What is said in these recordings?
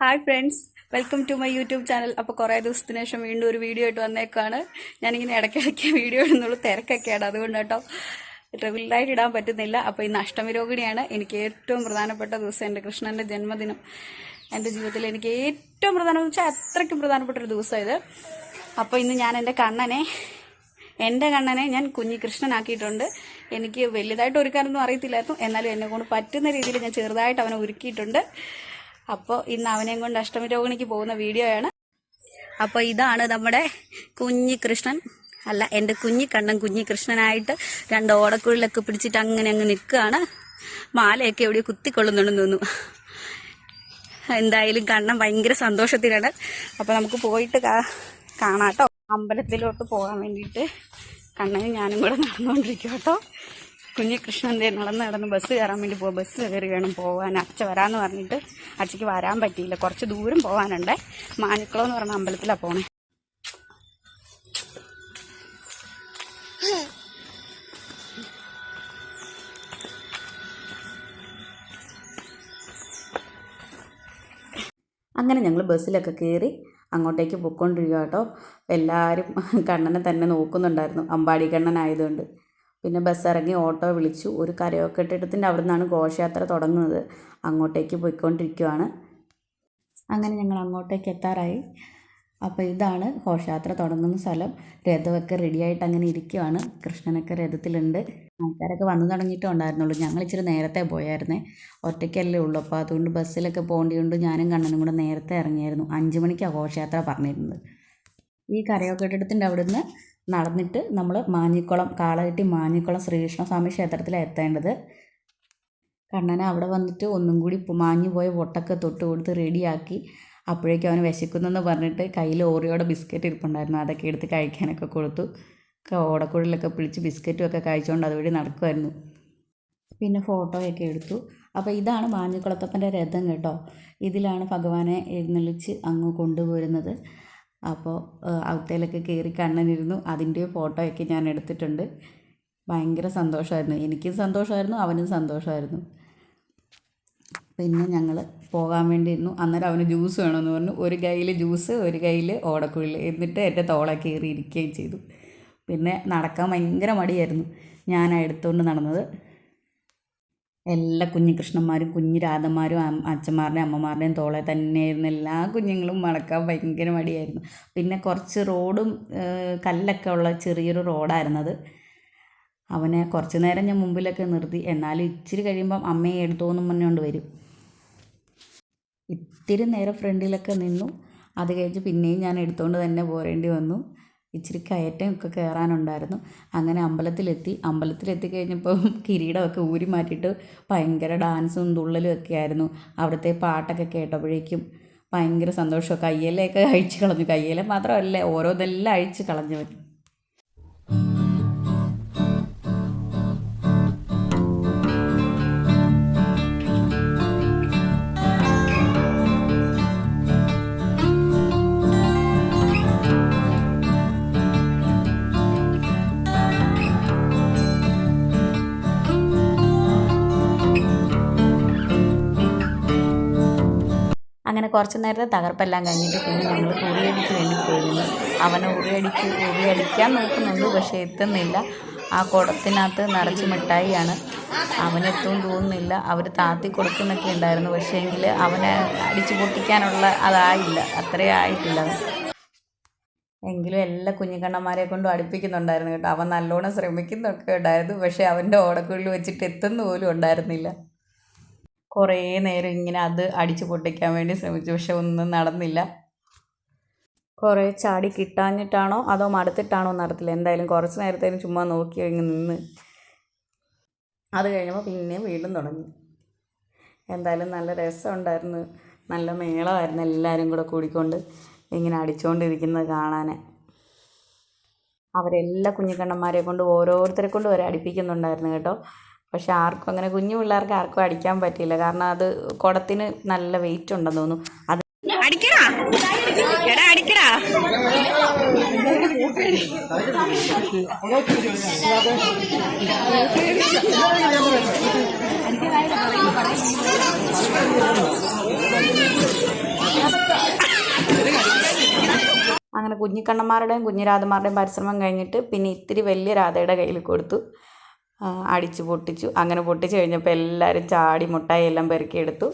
Hi friends welcome to my YouTube channel അപ്പോൾ കുറേ ദിവസത്തിന് ശേഷം വീണ്ടും ഒരു വീഡിയോ ആയിട്ട് വന്നേക്കാണ്. ഞാനിങ്ങനെ ഇടയ്ക്കിടയ്ക്ക് വീഡിയോ ഇടുന്നുള്ളൂ. തിരക്കൊക്കെയാണ്. അതുകൊണ്ട് കേട്ടോ റെഗുലറായിട്ട് ഇടാൻ പറ്റുന്നില്ല. അപ്പോൾ ഇന്ന് അഷ്ടമി രോഹിണിയാണ് എനിക്ക് ഏറ്റവും പ്രധാനപ്പെട്ട ദിവസം എന്റെ കൃഷ്ണന്റെ ജന്മദിനം. എന്റെ ജീവിതത്തിൽ എനിക്ക് ഏറ്റവും പ്രധാനം എന്ന് വെച്ചാൽ അത്രയ്ക്കും പ്രധാനപ്പെട്ട ഒരു ദിവസം ഇത്. അപ്പോൾ ഇന്ന് ഞാൻ എന്റെ കണ്ണനെ എന്റെ കണ്ണനെ ഞാൻ കുഞ്ഞി കൃഷ്ണനാക്കിയിട്ടുണ്ട്. എനിക്ക് വലുതായിട്ട് ഒരുക്കാനൊന്നും അറിയത്തില്ലായിരുന്നു. എന്നാലും എന്നെ കൊണ്ട് പറ്റുന്ന രീതിയിൽ ഞാൻ ചെറുതായിട്ട് അവനെ ഒരുക്കിയിട്ടുണ്ട്. അപ്പോൾ ഇന്ന് അവനെയും കൊണ്ട് അഷ്ടമി രോഹിണിക്ക് പോകുന്ന വീഡിയോയാണ്. അപ്പോൾ ഇതാണ് നമ്മുടെ കുഞ്ഞി കൃഷ്ണൻ. അല്ല എന്റെ കുഞ്ഞി കണ്ണൻ കുഞ്ഞി കൃഷ്ണനായിട്ട് രണ്ട് ഓടക്കുഴലൊക്കെ പിടിച്ചിട്ട് അങ്ങനെ അങ്ങ് നിൽക്കുകയാണ്. മാലയൊക്കെ എവിടെ കുത്തിക്കൊള്ളുന്നുണ്ടെന്ന് തോന്നുന്നു. എന്തായാലും കണ്ണൻ ഭയങ്കര സന്തോഷത്തിലാണ്. അപ്പോൾ നമുക്ക് പോയിട്ട് കാണാം കേട്ടോ. അമ്പലത്തിലോട്ട് പോകാൻ വേണ്ടിയിട്ട് കണ്ണനും ഞാനും കൂടെ നടന്നുകൊണ്ടിരിക്കും കേട്ടോ. കുഞ്ഞു കൃഷ്ണന്റെ നടന്ന് നടന്ന് ബസ് കയറാൻ വേണ്ടി പോവാം. ബസ് കയറി വേണം പോകാൻ അച്ഛ വരാമെന്ന് പറഞ്ഞിട്ട് അച്ഛയ്ക്ക് വരാൻ പറ്റിയില്ല. കുറച്ച് ദൂരം പോകാനുണ്ട് മാനിക്കുളം എന്ന് പറഞ്ഞ അമ്പലത്തിലാണ് പോണേ. അങ്ങനെ ഞങ്ങൾ ബസ്സിലൊക്കെ കയറി അങ്ങോട്ടേക്ക് പൊയ്ക്കൊണ്ടിരിക്കുക കേട്ടോ. എല്ലാവരും കണ്ണനെ തന്നെ നോക്കുന്നുണ്ടായിരുന്നു. അമ്പാടി കണ്ണനായതുകൊണ്ട്. പിന്നെ ബസ് ഇറങ്ങി ഓട്ടോ വിളിച്ചു. ഒരു കരയോക്കെട്ടിടത്തിന്റെ അവിടെ നിന്നാണ് ഘോഷയാത്ര തുടങ്ങുന്നത്. അങ്ങോട്ടേക്ക് പോയിക്കൊണ്ടിരിക്കുവാണ്. അങ്ങനെ ഞങ്ങൾ അങ്ങോട്ടേക്ക് എത്താറായി. അപ്പോൾ ഇതാണ് ഘോഷയാത്ര തുടങ്ങുന്ന സ്ഥലം. രഥമൊക്കെ റെഡിയായിട്ട് അങ്ങനെ ഇരിക്കുവാണ്. കൃഷ്ണനൊക്കെ രഥത്തിലുണ്ട്. ആൾക്കാരൊക്കെ വന്നു തുടങ്ങിയിട്ടേ ഉണ്ടായിരുന്നുള്ളൂ. ഞങ്ങൾ ഇച്ചിരി നേരത്തെ പോയായിരുന്നേ. ഒറ്റയ്ക്കല്ലേ ഉള്ളൂ. അപ്പോൾ അതുകൊണ്ട് ബസ്സിലൊക്കെ പോകേണ്ടതുകൊണ്ട് ഞാനും കണ്ണനും കൂടെ നേരത്തെ ഇറങ്ങിയായിരുന്നു. അഞ്ച് മണിക്കാണ് ഘോഷയാത്ര പറഞ്ഞിരുന്നത്. ഈ കരയോക്കെട്ടിടത്തിന്റെ അവിടുന്ന് നടന്നിട്ട് നമ്മൾ മാഞ്ഞിക്കുളം കാളകെട്ടി മാഞ്ഞിക്കുളം ശ്രീകൃഷ്ണസ്വാമി ക്ഷേത്രത്തിലാണ് എത്തേണ്ടത്. കണ്ണനെ അവിടെ വന്നിട്ട് ഒന്നും കൂടി മാഞ്ഞു പോയ പൊട്ടൊക്കെ തൊട്ട് കൊടുത്ത് റെഡിയാക്കി അപ്പോഴേക്കും അവന് വിശക്കുന്നെന്ന് പറഞ്ഞിട്ട് കയ്യിൽ ഓറിയോടെ ബിസ്ക്കറ്റ് ഇരിപ്പുണ്ടായിരുന്നു. അതൊക്കെ എടുത്ത് കഴിക്കാനൊക്കെ കൊടുത്തു. ഓടക്കുഴലൊക്കെ പിടിച്ച് ബിസ്ക്കറ്റും ഒക്കെ കഴിച്ചുകൊണ്ട് അതുവഴി നടക്കുമായിരുന്നു പിന്നെ ഫോട്ടോയൊക്കെ എടുത്തു. അപ്പോൾ ഇതാണ് മാഞ്ഞിക്കുളത്തപ്പന്റെ രഥം കേട്ടോ. ഇതിലാണ് ഭഗവാനെ എഴുന്നള്ളിച്ച് അങ്ങ് കൊണ്ടുപോരുന്നത്. അപ്പോൾ അവത്തേലൊക്കെ കയറി കണ്ണനിരുന്നു. അതിന്റെ ഫോട്ടോയൊക്കെ ഞാൻ എടുത്തിട്ടുണ്ട്. ഭയങ്കര സന്തോഷമായിരുന്നു എനിക്കും സന്തോഷമായിരുന്നു അവനും സന്തോഷമായിരുന്നു പിന്നെ ഞങ്ങൾ പോകാൻ വേണ്ടിയിരുന്നു. അന്നേരം അവന് ജ്യൂസ് വേണമെന്ന് പറഞ്ഞു. ഒരു കയ്യിൽ ജ്യൂസ് ഒരു കയ്യിൽ ഓടക്കുള്ളിൽ എന്നിട്ട് എന്റെ തോളെ കയറി ഇരിക്കുകയും ചെയ്തു. പിന്നെ നടക്കാൻ ഭയങ്കര മടിയായിരുന്നു. ഞാൻ എടുത്തുകൊണ്ട് നടന്നത്. എല്ലാ കുഞ്ഞു കൃഷ്ണന്മാരും കുഞ്ഞു രാധന്മാരും അച്ഛന്മാരുടെയും അമ്മമാരുടെയും തോളെ തന്നെയായിരുന്നു. എല്ലാ കുഞ്ഞുങ്ങളും മടക്കാൻ ഭയങ്കര മടിയായിരുന്നു. പിന്നെ കുറച്ച് റോഡും കല്ലൊക്കെ ഉള്ള ചെറിയൊരു റോഡായിരുന്നത് അവനെ കുറച്ച് നേരം ഞാൻ മുമ്പിലൊക്കെ നിർത്തി. എന്നാലും ഇച്ചിരി കഴിയുമ്പം അമ്മയെ എടുത്തോന്നും പറഞ്ഞുകൊണ്ട് വരും. ഇത്തിരി നേരം ഫ്രണ്ടിലൊക്കെ നിന്നു. അത് കഴിഞ്ഞ് പിന്നെയും ഞാൻ എടുത്തുകൊണ്ട് തന്നെ പോരേണ്ടി വന്നു. ഇച്ചിരി കയറ്റം ഒക്കെ കയറാനുണ്ടായിരുന്നു. അങ്ങനെ അമ്പലത്തിലെത്തി. അമ്പലത്തിലെത്തി കഴിഞ്ഞപ്പോൾ കിരീടമൊക്കെ ഊരി മാറ്റിയിട്ട് ഭയങ്കര ഡാൻസും തുള്ളലും ഒക്കെ ആയിരുന്നു. അവിടുത്തെ പാട്ടൊക്കെ കേട്ടപ്പോഴേക്കും ഭയങ്കര സന്തോഷമൊക്കെ കയ്യിലൊക്കെ അഴിച്ചു കളഞ്ഞു. കയ്യിലെ മാത്രമല്ല ഓരോന്നെല്ലാം കളഞ്ഞു കളഞ്ഞവൻ. അങ്ങനെ കുറച്ച് നേരത്തെ തകർപ്പെല്ലാം കഴിഞ്ഞിട്ട് പിന്നെ ഞങ്ങൾ ഉറിയടിക്ക് വേണ്ടി പോയിരുന്നു. അവനെ ഉറിയടിക്ക് ഉറിയടിക്കാൻ നോക്കുന്നുണ്ട് പക്ഷേ എത്തുന്നില്ല. ആ കുടത്തിനകത്ത് നിറച്ച് മിഠായിയാണ്. അവനെത്തും തോന്നുന്നില്ല. അവർ താത്തി കൊടുക്കുന്നൊക്കെ ഉണ്ടായിരുന്നു. പക്ഷേ എങ്കിൽ അവനെ അടിച്ചു പൊട്ടിക്കാനുള്ള അതായില്ല. അത്രേ ആയിട്ടില്ല എങ്കിലും എല്ലാ കുഞ്ഞിക്കണ്ണന്മാരെ കൊണ്ടും അടുപ്പിക്കുന്നുണ്ടായിരുന്നു കേട്ടോ. അവൻ നല്ലോണം ശ്രമിക്കുന്നൊക്കെ ഉണ്ടായിരുന്നു പക്ഷേ അവന്റെ ഓടക്കുള്ളിൽ വെച്ചിട്ട് എത്തുന്ന പോലും ഉണ്ടായിരുന്നില്ല. കുറേ നേരം ഇങ്ങനെ അത് അടിച്ച് പൊട്ടിക്കാൻ വേണ്ടി ശ്രമിച്ചു. പക്ഷെ ഒന്നും നടന്നില്ല. കുറേ ചാടി കിട്ടാഞ്ഞിട്ടാണോ അതോ മടുത്തിട്ടാണോ നടത്തില്ല. എന്തായാലും കുറച്ച് നേരത്തേനും ചുമ്മാ നോക്കി ഇങ്ങ് നിന്ന്. അത് കഴിഞ്ഞപ്പോൾ പിന്നെയും വീണ്ടും തുടങ്ങി. എന്തായാലും നല്ല രസമുണ്ടായിരുന്നു. നല്ല മേളമായിരുന്നു എല്ലാവരും കൂടെ കൂടിക്കൊണ്ട് ഇങ്ങനെ അടിച്ചുകൊണ്ടിരിക്കുന്നത് കാണാൻ അവരെല്ലാ കുഞ്ഞിക്കണ്ണന്മാരെ കൊണ്ട് ഓരോരുത്തരെ കൊണ്ട് വരെ അടിപ്പിക്കുന്നുണ്ടായിരുന്നു കേട്ടോ. പക്ഷെ ആർക്കും അങ്ങനെ കുഞ്ഞു പിള്ളേർക്ക് ആർക്കും അടിക്കാൻ പറ്റിയില്ല. കാരണം അത് കുടത്തിന് നല്ല വെയിറ്റ് ഉണ്ടെന്ന് തോന്നുന്നു. അത് അടിക്കടാ. എടാ അടിക്കടാ. അങ്ങനെ കുഞ്ഞിക്കണ്ണന്മാരുടെയും കുഞ്ഞിരാധമാരുടെയും പരിശ്രമം കഴിഞ്ഞിട്ട് പിന്നെ ഇത്തിരി വലിയ രാധയുടെ കയ്യിൽ കൊടുത്തു. അടിച്ചു പൊട്ടിച്ചു. അങ്ങനെ പൊട്ടിച്ച് കഴിഞ്ഞപ്പോൾ എല്ലാവരും ചാടി മുട്ടായി എല്ലാം പെറുക്കിയെടുത്തു.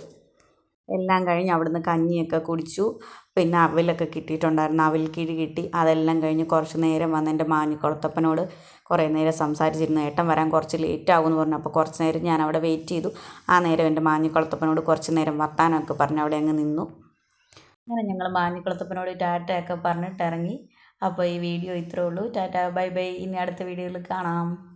എല്ലാം കഴിഞ്ഞ് അവിടുന്ന് കഞ്ഞിയൊക്കെ കുടിച്ചു. പിന്നെ അവിലൊക്കെ കിട്ടിയിട്ടുണ്ടായിരുന്നു. അവിൽ കിഴി കിട്ടി. അതെല്ലാം കഴിഞ്ഞ് കുറച്ച് നേരം വന്ന് എന്റെ മാഞ്ഞിക്കുളത്തപ്പനോട് കുറേ നേരം സംസാരിച്ചിരുന്നു. ഏട്ടൻ വരാൻ കുറച്ച് ലേറ്റ് ആകുമെന്ന് പറഞ്ഞു. അപ്പോൾ കുറച്ച് നേരം ഞാൻ അവിടെ വെയിറ്റ് ചെയ്തു. ആ നേരം എന്റെ മാഞ്ഞിക്കുളത്തപ്പനോട് കുറച്ച് നേരം വർത്താനമൊക്കെ പറഞ്ഞ് അവിടെ അങ്ങ് നിന്നു. അങ്ങനെ ഞങ്ങൾ മാഞ്ഞിക്കുളത്തപ്പനോട് ടാറ്റയൊക്കെ പറഞ്ഞിട്ട് ഇറങ്ങി അപ്പോൾ ഈ വീഡിയോ ഇത്രേ ഉള്ളൂ. Tata bye bye. ഇനി അടുത്ത വീഡിയോയിൽ കാണാം.